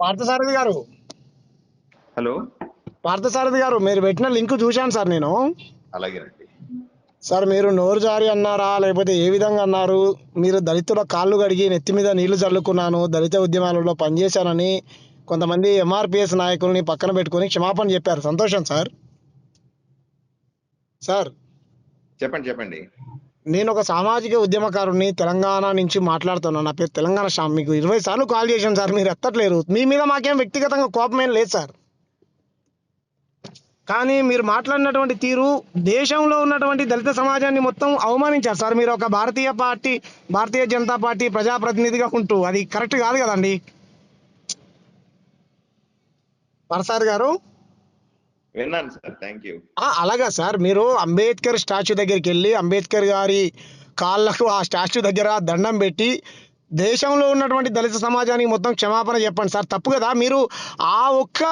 పార్థసారథి గారు. హలో. పార్థసారథి గారు మీరు పెట్టిన లింక్ చూశాను సార్ నేను. అలాగేనండి సార్ మీరు నోరు జారి అన్నారా లేకపోతే ఏ విధంగా అన్నారు? మీరు దళితుల కాళ్ళు కడిగి నెత్తి మీద నీళ్ళు చల్లుకున్నాను దళిత ఉద్యమాలలో పనిచేశానని కొంతమంది ఎంఆర్పిఎస్ నాయకుల్ని పక్కన పెట్టుకొని క్షమాపణ చెప్పారు. సంతోషం సార్. సార్. చెప్పండి చెప్పండి. నేను ఒక సామాజిక ఉద్యమకారుని తెలంగాణ నుంచి మాట్లాడుతున్నాను నా పేరు తెలంగాణ శ్యామ్. మీకు ఇరవై సార్లు కాల్ చేశాను సార్. మీరు ఎత్తట్లేరు. మీ మీద మాకేం వ్యక్తిగతంగా కోపం ఏం లేదు సార్. కానీ మీరు మాట్లాడినటువంటి తీరు దేశంలో ఉన్నటువంటి దళిత సమాజాన్ని మొత్తం అవమానించారు సార్. మీరు ఒక భారతీయ పార్టీ భారతీయ జనతా పార్టీ ప్రజాప్రతినిధిగా ఉంటూ. అది కరెక్ట్ కాదు కదండి. పరసార్ గారు విన్నాను సార్ థ్యాంక్ యూ అలాగా సార్ మీరు అంబేద్కర్ స్టాచ్యూ దగ్గరికి వెళ్ళి అంబేద్కర్ గారి కాళ్ళకు ఆ స్టాచ్యూ దగ్గర దండం పెట్టి దేశంలో ఉన్నటువంటి దళిత సమాజానికి మొత్తం క్షమాపణ చెప్పండి సార్. తప్పు కదా మీరు ఆ ఒక్క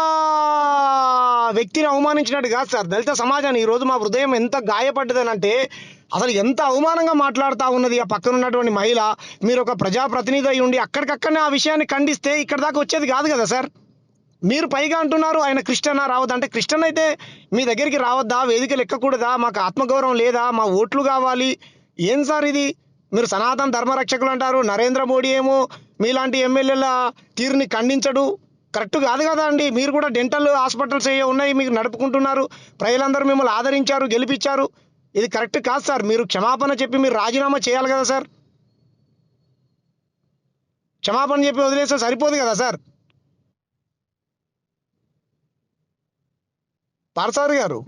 వ్యక్తిని అవమానించినట్టు కాదు సార్. దళిత సమాజాన్ని ఈరోజు మా హృదయం ఎంత గాయపడ్డదనంటే అసలు ఎంత అవమానంగా మాట్లాడుతూ ఉన్నది ఆ పక్కన ఉన్నటువంటి మహిళ. మీరు ఒక ప్రజాప్రతినిధి అయి ఉండి అక్కడికక్కడనే ఆ విషయాన్ని ఖండిస్తే ఇక్కడ దాకా వచ్చేది కాదు కదా సార్. మీరు పైగా అంటున్నారు ఆయన క్రిస్టియనా రావద్దా? అంటే క్రిస్టియన్ అయితే మీ దగ్గరికి రావద్దా? వేదికలు ఎక్కకూడదా మాకు ఆత్మగౌరవం లేదా? మా ఓట్లు కావాలి. ఏం సార్ ఇది? మీరు సనాతన ధర్మరక్షకులు అంటారు నరేంద్ర మోడీ ఏమో మీలాంటి ఎమ్మెల్యేల తీరుని ఖండించడు. కరెక్ట్ కాదు కదా అండి? మీరు కూడా డెంటల్ హాస్పిటల్స్ ఏ ఉన్నాయి మీకు నడుపుకుంటున్నారు. ప్రజలందరూ మిమ్మల్ని ఆదరించారు గెలిపించారు. ఇది కరెక్ట్ కాదు సార్. మీరు క్షమాపణ చెప్పి మీరు రాజీనామా చేయాలి కదా సార్. క్షమాపణ చెప్పి వదిలేస్తే సరిపోదు కదా సార్? పార్సార్ గారు.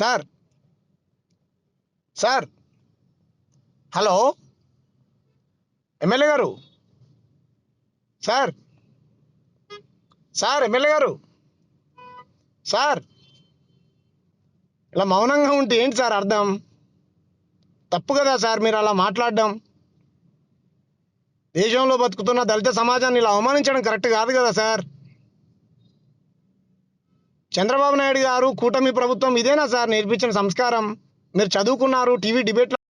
సార్. సార్. హలో. ఎమ్మెల్యే గారు. సార్. సార్ ఎమ్మెల్యే గారు. సార్. ఇలా మౌనంగా ఉంటే ఏంటి సార్ అర్థం? తప్పు కదా సార్ మీరు అలా మాట్లాడడం. దేశంలో బతుకుతున్న దళిత సమాజాన్ని ఇలా అవమానించడం కరెక్ట్ కాదు కదా సార్? చంద్రబాబు నాయుడు గారు కూటమి ప్రభుత్వం ఇదేనా సార్ నేర్పించిన సంస్కారం? మీరు చదువుకున్నారు టీవీ డిబేట్లో